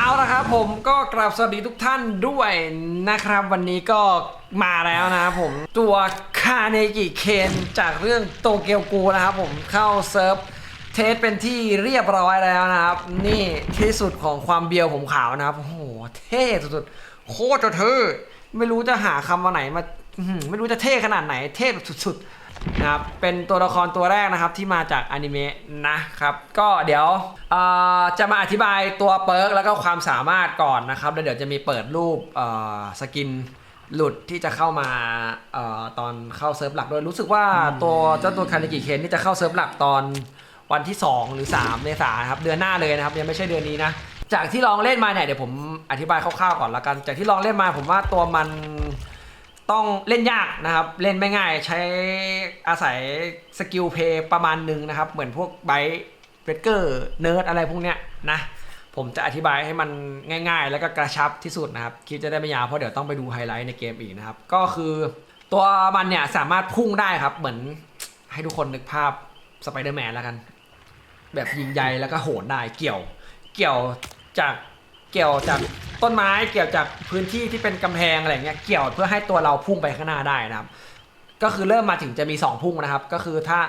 เอาละครับผมก็กราบสวัสดีทุกท่านด้วยนะครับ วันนี้ก็มาแล้วนะครับผมตัวคาเนกิเคนจากเรื่องโตเกียวกูนะครับผมเข้าเซิร์ฟเทสเป็นที่เรียบร้อยแล้วนะครับ นี่ที่สุดของความเบียวผมขาวนะครับ โอ้โห เท่สุดๆโคตรจะเท่ไม่รู้จะหาคำว่าไหนมาไม่รู้จะเท่ขนาดไหนเท่แบบสุดๆ นะครับเป็นตัวละครตัวแรกนะครับที่มาจากอนิเมะนะครับก็เดี๋ยวจะมาอธิบายตัวเปิร์กแล้วก็ความสามารถก่อนนะครับแล้วเดี๋ยวจะมีเปิดรูปสกินหลุดที่จะเข้ามาออตอนเข้าเซิร์ฟหลักด้วยรู้สึกว่าตัวเจ้าตัวคานิกิเคนนี่จะเข้าเซิร์ฟหลักตอนวันที่ 2 หรือ 3 เมษายนครับเดือนหน้าเลยนะครับยังไม่ใช่เดือนนี้นะจากที่ลองเล่นมาเนี่ยเดี๋ยวผมอธิบายคร่าวๆก่อนละกัน จากที่ลองเล่นมาผมว่าตัวมัน ต้องเล่นยากนะครับ เล่นไม่ง่ายใช้อาศัยสกิลเพย์ประมาณหนึ่งนะครับ เหมือนพวกไบเบเกอร์เนิร์ดอะไรพวกเนี้ยนะผมจะอธิบายให้มันง่าย ๆ แล้วก็กระชับที่สุดนะครับคลิปจะได้ไม่ยาวเพราะเดี๋ยวต้องไปดูไฮไลท์ในเกมอีกนะครับ ก็คือตัวมันเนี่ยสามารถพุ่งได้ครับ เหมือนให้ทุกคนนึกภาพสไปเดอร์แมนแล้วกัน แบบยิงใยแล้วก็โหนได้เกี่ยว เกี่ยวจาก เกี่ยวจากต้นไม้เกี่ยวจากพื้นที่ที่เป็นกำแพงอะไรเงี้ยเกี่ยวเพื่อให้ตัวเราพุ่งไปข้างหน้าได้นะครับ ก็คือเริ่มมาถึงจะมี 2 พุ่งนะครับ ก็คือถ้า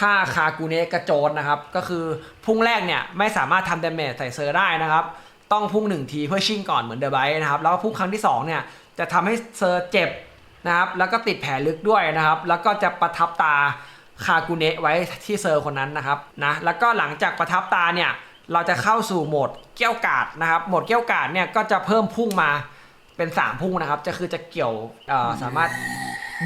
ถ้าคากูเนะกระโจนนะครับ ก็คือพุ่งแรกเนี่ยไม่สามารถทำเดเมจใส่เซอร์ได้นะครับ ต้องพุ่งหนึ่งทีเพื่อชิ่งก่อนเหมือนเดอะไบนะครับ แล้วพุ่งครั้งที่2เนี่ยจะทำให้เซอร์เจ็บนะครับ แล้วก็ติดแผลลึกด้วยนะครับ แล้วก็จะประทับตาคากูเนะไว้ที่เซอร์คนนั้นนะครับนะแล้วก็หลังจากประทับตาเนี่ย เราจะเข้าสู่โหมดเกี้ยวกาดนะครับ โหมดเกี้ยวกาดเนี่ยก็จะเพิ่มพุ่งมาเป็น 3 พุ่งนะครับ จะคือจะเกี่ยวสามารถ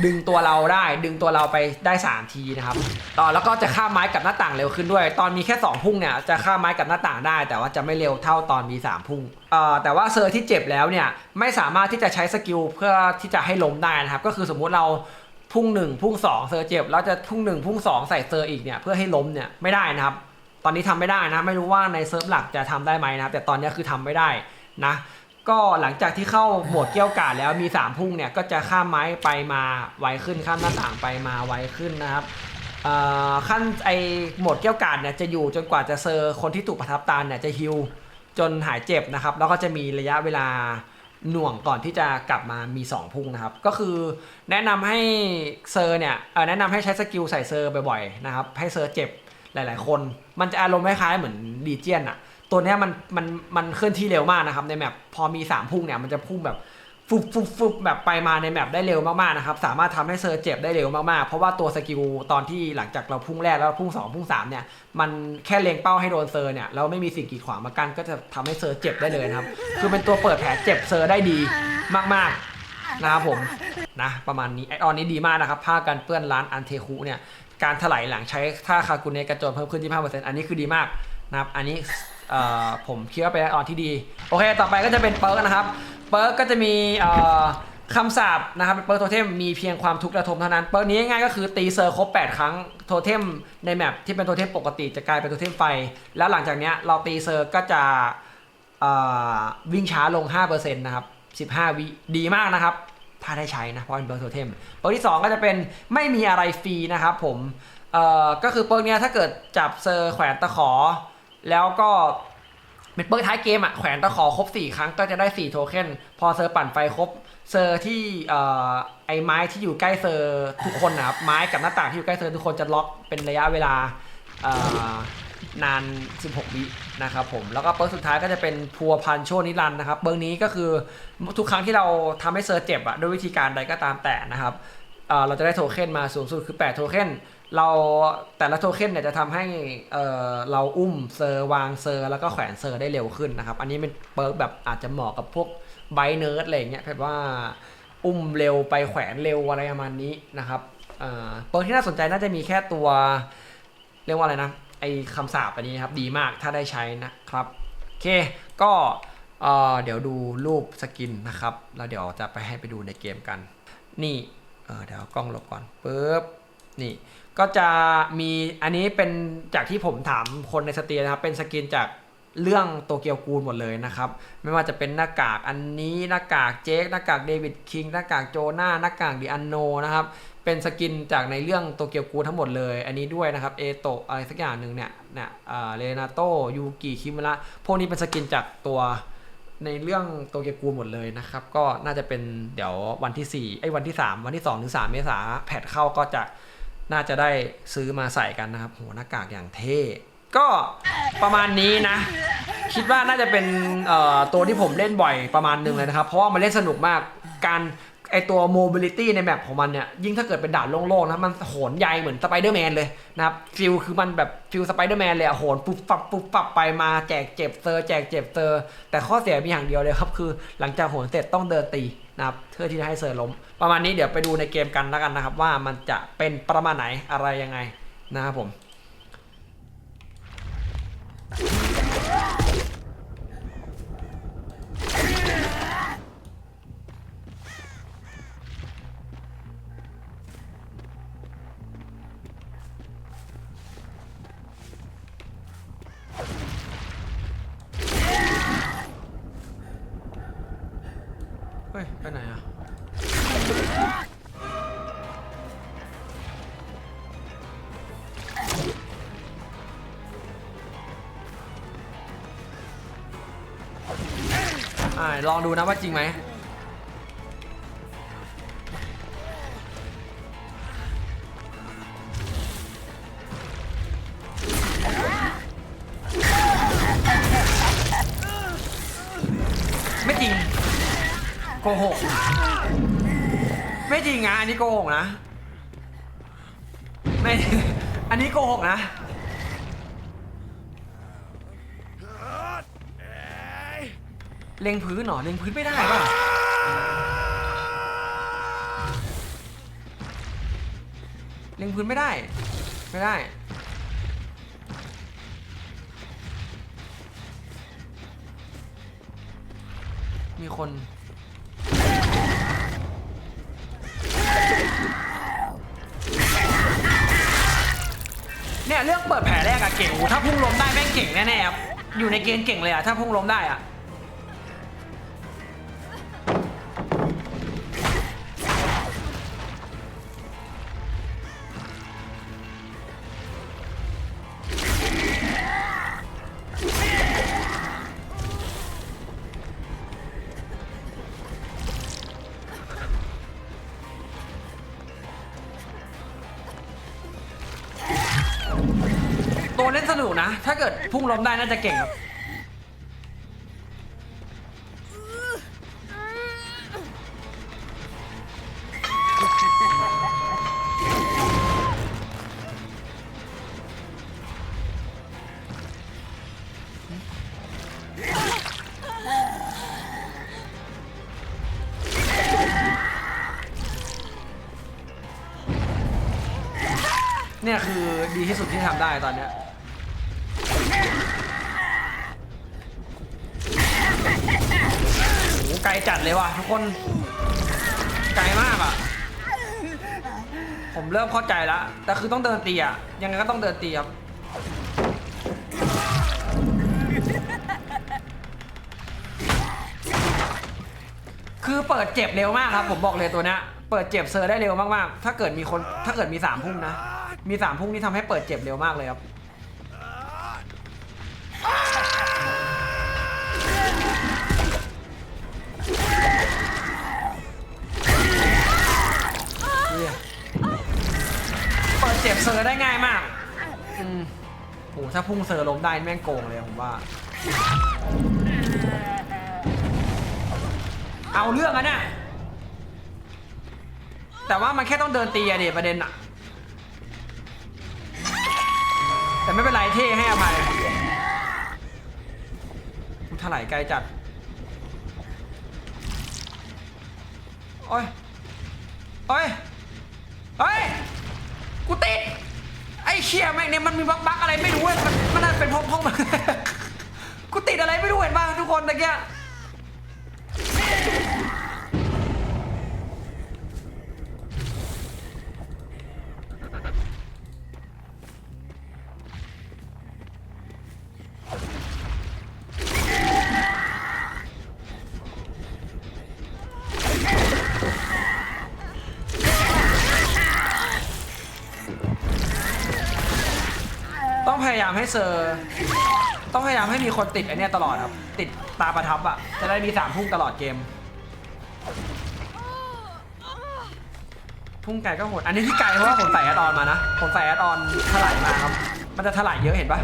ดึงตัวเราได้ ดึงตัวเราไปได้ 3 ทีนะครับ ต่อแล้วก็จะข้ามไม้กับหน้าต่างเร็วขึ้นด้วย ตอนมีแค่ 2 พุ่งเนี่ยจะข้ามไม้กับหน้าต่างได้ แต่ว่าจะไม่เร็วเท่าตอนมี 3 พุ่งแต่ว่าเซอร์ที่เจ็บแล้วเนี่ยไม่สามารถที่จะใช้สกิลเพื่อที่จะให้ล้มได้นะครับ ก็คือสมมุติเราพุ่งหนึ่งพุ่งสองเซอร์เจ็บแล้วจะพุ่งหนึ่งพุ่งสองใส่เซอร์อีกเนี่ยเพื่อให้ล้มเนี่ยไม่ได้นะครับ ตอนนี้ทำไม่ได้นะ ไม่รู้ว่าในเซิร์ฟหลักจะทำได้ไหมนะ แต่ตอนนี้คือทำไม่ได้นะ ก็หลังจากที่เข้าโหมดเกี้ยวกาดแล้วมี 3 พุ่งเนี่ย ก็จะข้ามไม้ไปมาไวขึ้นข้ามหน้าต่างไปมาไวขึ้นนะครับเอ่อขั้นไอโหมดเกี้ยวกาดเนี่ยจะอยู่จนกว่าจะเซอร์คนที่ถูกประทับตาเนี่ยจะฮิลจนหายเจ็บนะครับ แล้วก็จะมีระยะเวลาหน่วงก่อนที่จะกลับมามี 2 พุ่งนะครับ ก็คือแนะนำให้เซอร์เนี่ยเอ่อแนะนำให้ใช้สกิลใส่เซอร์บ่อยๆนะครับให้เซอร์เจ็บ หลาย ๆ คน มันจะอารมณ์คล้ายๆเหมือนดีเจียนอะตัวเนี้ยมันมันมันเคลื่อนที่เร็วมากนะครับในแมปพอมี 3 พุ่งเนี่ยมันจะพุ่งแบบฟุบฟุบฟุบแบบไปมาในแมปได้เร็วมากๆนะครับสามารถทำให้เซอร์เจ็บได้เร็วมากๆ เพราะว่าตัวสกิลตอนที่หลังจากเราพุ่งแรกแล้วพุ่ง 2 พุ่ง 3 เนี่ยมันแค่เล็งเป้าให้โดนเซอร์เนี่ยแล้วไม่มีสิ่งกีดขวางมากันก็จะทำให้เซอร์เจ็บได้เลยครับ คือเป็นตัวเปิดแผลเจ็บเซอร์ได้ดีมากๆนะครับผมนะประมาณนี้ไอออนนี้ดีมากนะครับผ้ากันเปื้อนร้านอันเทคุเนี่ย การถลายหลังใช้ท่าคากุเนกระโจนเพิ่มขึ้น25%อันนี้คือดีมากนะครับ อันนี้ผมคิดว่าเป็นออนที่ดี โอเค ต่อไปก็จะเป็นเปิร์กนะครับ เปิร์กก็จะมีคำสาปนะครับเปิร์กโทเทมมีเพียงความทุกข์ระทมเท่านั้น เปิร์กนี้ง่ายก็คือตีเซอร์ครบ 8 ครั้งโทเทมในแมปที่เป็นโทเทมปกติจะกลายเป็นโทเทมไฟ แล้วหลังจากนี้เราตีเซอร์ก็จะวิ่งช้าลง 5%นะครับ 15 วิดีมากนะครับ ถ้าได้ใช้นะเพราะเป็นเปิร์กโทเทมเปิร์กที่ 2 ก็จะเป็นไม่มีอะไรฟรีนะครับผมเอ่อก็คือเปิร์กเนี้ยถ้าเกิดจับเซอร์แขวนตะขอ แล้วก็เป็นเปิร์กท้ายเกมอะแขวนตะขอครบ 4 ครั้งก็จะได้ 4 โทเค็นพอเซอร์ปั่นไฟครบเซอร์ที่เอ่อไอ้ไม้ที่อยู่ใกล้เซอร์ทุกคนนะครับไม้กับหน้าต่างที่อยู่ใกล้เซอร์ทุกคนจะล็อกเป็นระยะเวลาเอ่อ นาน 16 วินะครับผมแล้วก็เปิร์กสุดท้ายก็จะเป็นพัวพันโชนิรันด์นะครับเปิร์กนี้ก็คือทุกครั้งที่เราทำให้เซอร์เจ็บอะด้วยวิธีการใดก็ตามแต่นะครับเเราจะได้โทเค็นมาสูงสุดคือ 8 โทเค็นเราแต่ละโทเค็นเนี่ยจะทำให้เอ่อเราอุ้มเซอร์วางเซอร์ แล้วก็แขวนเซอร์ได้เร็วขึ้นนะครับ อันนี้เป็นเปิร์กแบบอาจจะเหมาะกับพวกไบเนิร์ดอะไรเงี้ยแบบว่าอุ้มเร็วไปแขวนเร็วอะไรประมาณนี้นะครับเปิร์กที่น่าสนใจน่าจะมีแค่ตัวเรียกว่าอะไรนะ อคำสาปอันนี้นะครับดีมากถ้าได้ใช้นะครับโอเคก็เออเดี๋ยวดูรูปสกินนะครับแล้วเดี๋ยวจะไปให้ไปดูในเกมกัน นี่เออเดี๋ยวกล้องลบก่อนปึ๊บนี่ก็จะมีอันนี้เป็นจากที่ผมถามคนในสตรีนะครับ เป็นสกินจากเรื่องโตเกียวกูลหมดเลยนะครับ ไม่ว่าจะเป็นหน้ากากอันนี้หน้ากากเจคหน้ากากเดวิดคิงหน้ากากโจนาหน้ากากดิอันโนนะครับ เป็นสกินจากในเรื่องโตเกียวกูทั้งหมดเลย อันนี้ด้วยนะครับเอโตะอะไรสักอย่างหนึ่งเนี่ยเนี่ยเรนาโตยูกิคิมะระพวกนี้เป็นสกินจากตัวในเรื่องโตเกียวกูหมดเลยนะครับ ก็น่าจะเป็นเดี๋ยววันที่4ไอ้วันที่ 3 วันที่2ถึง3เมษาแพทเข้าก็จะน่าจะได้ซื้อมาใส่กันนะครับโหหน้ากากอย่างเท่ก็ประมาณนี้นะ คิดว่าน่าจะเป็นตัวที่ผมเล่นบ่อยประมาณหนึงเลยนะครับ เพราะว่ามันเล่นสนุกมากการ ไอตัว mobility ในแมปของมันเนี่ยยิ่งถ้าเกิดเป็นด่านโล่งๆนะมันโหนใยเหมือนสไปเดอร์แมนเลยนะครับฟิลคือมันแบบฟิลสไปเดอร์แมนเลยโหนปุ๊บปับปุ๊บปับไปมาแจกเจ็บเซอร์แจกเจ็บเซอร์แต่ข้อเสียมีอย่างเดียวเลยครับคือ หลังจากโหนเสร็จต้องเดินตีนะครับเพื่อที่จะให้เซอร์ล้ม ประมาณนี้เดี๋ยวไปดูในเกมกันแล้วกันนะครับ ว่ามันจะเป็นประมาณไหนอะไรยังไงนะครับผม อ่ลองดูนะว่าจริงไหมไม่จริงโกหกไม่จริงนะอันนี้โกหกนะไม่อันนี้โกหกนะ เล็งพื้นเหรอเล็งพื้นไม่ได้ป่ะเล็งพื้นไม่ได้ ไม่ได้ มีคน เนี่ยเรื่องเปิดแผลแรกอะเก่งถ้าพุ่งล้มได้แม่งเก่งแน่ๆอยู่ในเกณฑ์เก่งเลยอะถ้าพุ่งล้มได้อะ ลมได้น่าจะเก่งครับเนี่ยคือดีที่สุดที่ทำได้ตอนเนี้ย ทุกคนไกลมากอะ ผมเริ่มเข้าใจแล้วแต่คือต้องเดินตีอะ ยังไงก็ต้องเดินตีครับคือเปิดเจ็บเร็วมากครับผมบอกเลยตัวเนี้ยเปิดเจ็บเซอร์ได้เร็วมากๆ ถ้าเกิดมีคนถ้าเกิดมีสามพุ่งนะ มีสามพุ่งนี่ทำให้เปิดเจ็บเร็วมากเลยครับ อร์ได้ง่ายมากอืมโหถ้าพุ่งเซอร์ล้มได้แม่งโกงเลยผมว่า เอาเรื่องอะเนี่ยแต่ว่ามันแค่ต้องเดินตีอะเดประเด็นอะแต่ไม่เป็นไรเท่ให้อภัยกูถลายไกลจัด โอ้ย โอ้ยเฮ้ย กูติดไอ้เชี่ยแม่งเนี่ยมันมีบั๊กบั๊กอะไรไม่รู้เว้ยมันมันน่าเป็นพงพงกูติดอะไรไม่รู้เห็นป่ะทุกคนตะเกีย ยายามให้เซอร์ ต้องพยายามให้มีคนติดไอเนี้ยตลอดครับ ติดตาประทับอะจะได้มีสามพุ่งตลอดเกม พุ่งไก่ก็โหด อันนี้ที่ไกลเพราะว่าผมใส่แอดออนมานะ ผมใส่แอดออนถลายมาครับ มันจะถลายเยอะเห็นปะ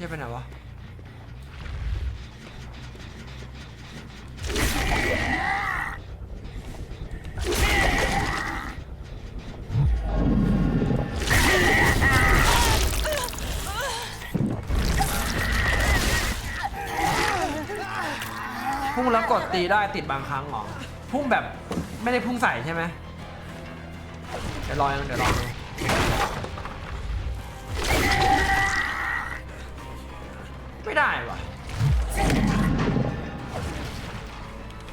ชี่ยไปไหนวะพุ่งแล้วกดตีได้ติดบางครั้งเหรอ พุ่งแบบไม่ได้พุ่งใส่ใช่ไหมเดี๋ยวรอยังเดี๋ยวรอดู ไม่ได้วะ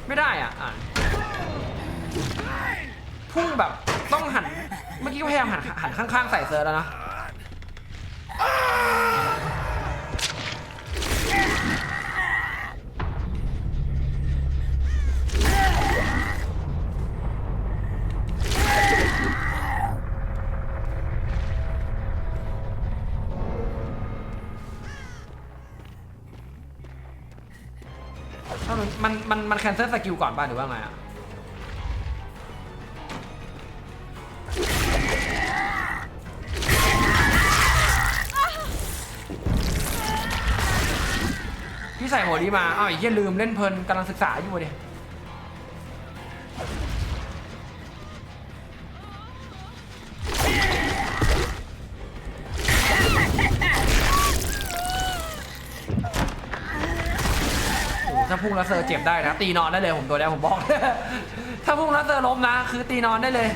ไม่ได้อะอ่านพุ่งแบบต้องหัน เมื่อกี้ก็พยายามหันหันข้างๆใส่เซอร์แล้วนะ มันแคนเซิลสกิลก่อนป่ะหรือว่าไงอะพี่ใส่หัวดีมาอ้าวไอ้เหี้ยลืมเล่นเพลินกำลังศึกษาอยู่ดิ งรัสเซอร์เจ็บได้นะ ตีนอนได้เลยผมตัวเนี้วผมบอก ถ้าพุ่งรัสเซอร์ล้มนะ คือตีนอนได้เลย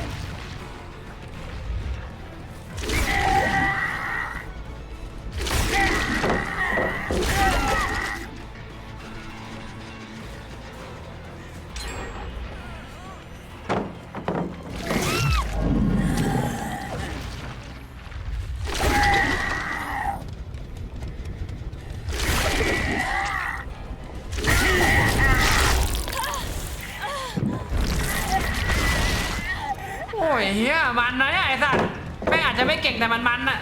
ก่งแต่มันมันน่ะ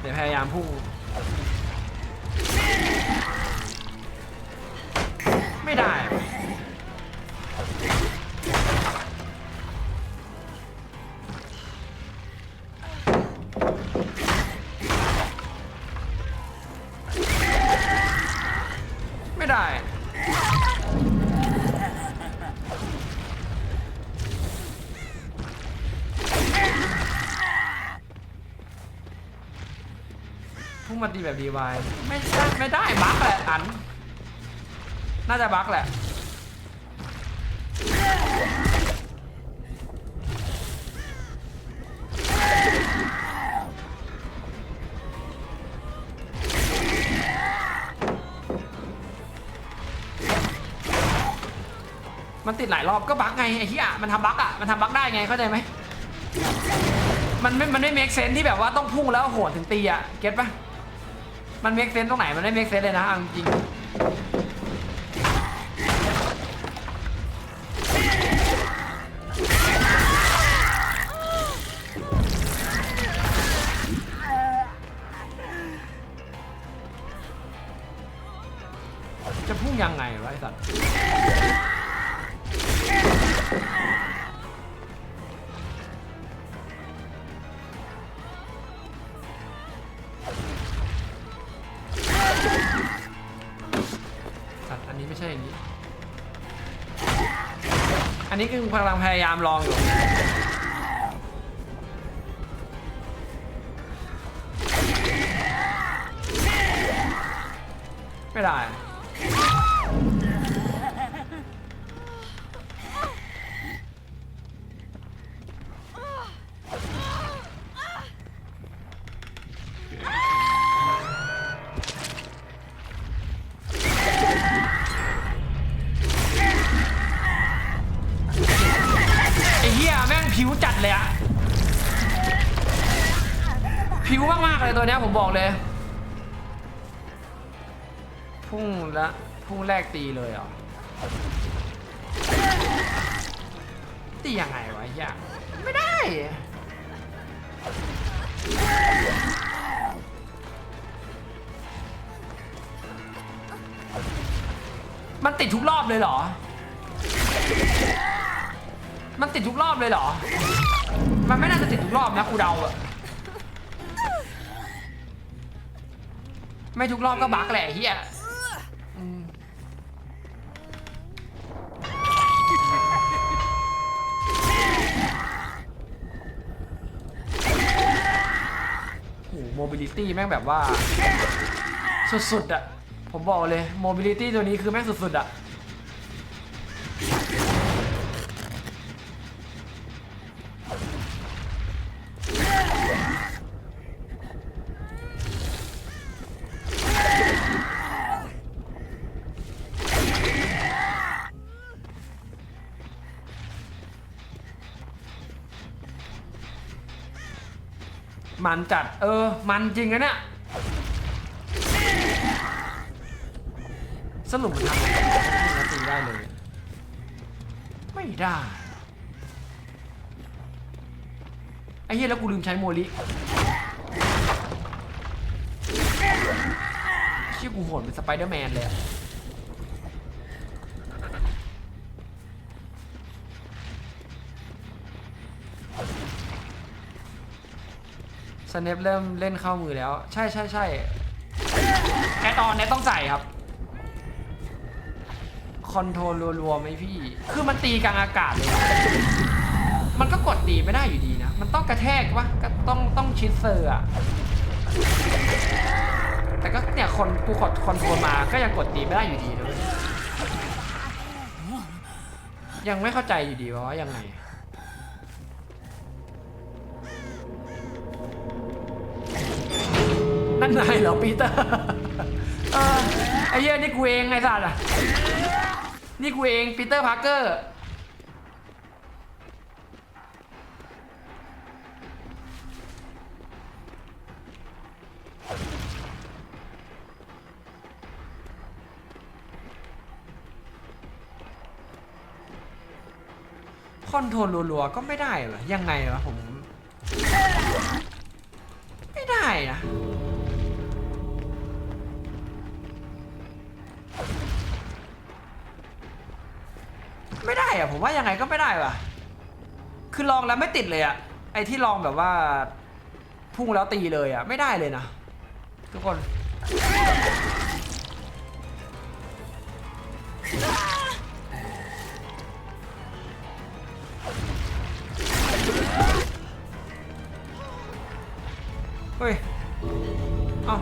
เดี๋ยวพยายามพุ่ง มาตีแบบดีวายไม่ได้ไม่ได้บั๊กแหละอัน น่าจะบั๊กแหละมันติดหลายรอบก็บั๊กไงไอ้ที่อะมันทำบั๊กอะมันทำบั๊กได้ไงเข้าใจไหมมันไม่ มันไม่เมคเซนที่แบบว่าต้องพุ่งแล้วโหดถึงตีอะเก็ตปะ มันเมคเซนตรงไหนมันไม่เมคเซนเลยนะเอาจริง ช่อย่างนี้ อันนี้คือพลังพยายามลองอยู่ เลยอะผิวมากๆเลยตัวเนี้ยผมบอกเลย พุ่งละพุ่งแรกตีเลยเหรอตียังไงวะไอ้เหี้ยไม่ได้มันติดทุกรอบเลยเหรอ มันติดทุกรอบเลยเหรอ มันไม่น่าจะติดทุกรอบนะกูเดาอะไม่ทุกรอบก็บักแหละเฮียโอ้โมบิลิตี้แม่งแบบว่า สุดๆอะผมบอกเลยโมบิลิตี้ตัวนี้คือแม่งสุดๆอะ มันจัด เออ มันจริงนะเนี่ยสรุปมันทำอะไรมันตีได้เลย ไม่ได้ ไอ้เหี้ยแล้วกูลืมใช้โมลิเชี่ยกูโหดเป็นสไปเดอร์แมนเลยอะ สเนปเริ่มเล่นเข้ามือแล้ว ใช่ใช่ใช่แอดออนเนี่ยต้องใส่ครับ คอนโทรลรัวๆไหมพี่ คือมันตีกลางอากาศเลยนะมันก็กดตีไม่ได้อยู่ดีนะ มันต้องกระแทกวะก็ต้องต้องชิดเซอร์อะแต่ก็เนี่ยคนกูกดคอนโทรลมาก็ยังกดตีไม่ได้อยู่ดีนะเว้ยยังไม่เข้าใจอยู่ดีว่ายังไง นั่นนายเหรอปีเตอร์เออไอ้เหี้ยนี่กูเองไงสัตว์อะ นี่กูเองปีเตอร์พาร์เกอร์ คอนโทรลรัวๆก็ไม่ได้เหรอ ยังไงวะผม ว่ายังไงก็ไม่ได้ว่ะ คือลองแล้วไม่ติดเลยอะไอที่ลองแบบว่า พุ่งแล้วตีเลยอะไม่ได้เลยนะทุกคน เฮ้ย เอ้า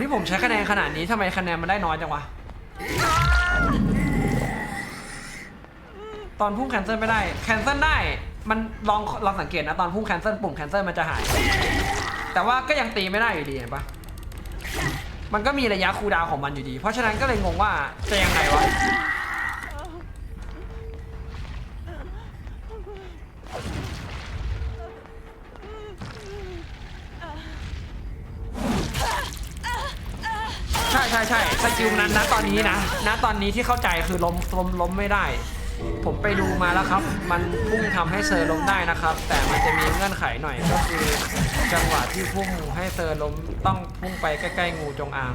นี่ผมใช้คะแนนขนาดนี้ทำไมคะแนนมันได้น้อยจังวะ ตอนพุ่งแคนเซิลไม่ได้ แคนเซิลได้ มันลองลองสังเกตนะตอนพุ่งแคนเซิลปุ่มแคนเซิลมันจะหาย แต่ว่าก็ยังตีไม่ได้อยู่ดีเห็นปะมันก็มีระยะคูลดาวของมันอยู่ดี เพราะฉะนั้นก็เลยงงว่าจะยังไงวะ กิลนั้นนะตอนนี้นะณตอนนี้ที่เข้าใจคือล้มล้มล้มไม่ได้ ผมไปดูมาแล้วครับ มันพุ่งทำให้เซอร์ล้มได้นะครับ แต่มันจะมีเงื่อนไขหน่อยก็คือ จังหวะที่พุ่งให้เซอร์ล้มต้องพุ่งไปใกล้ๆงูจงอาง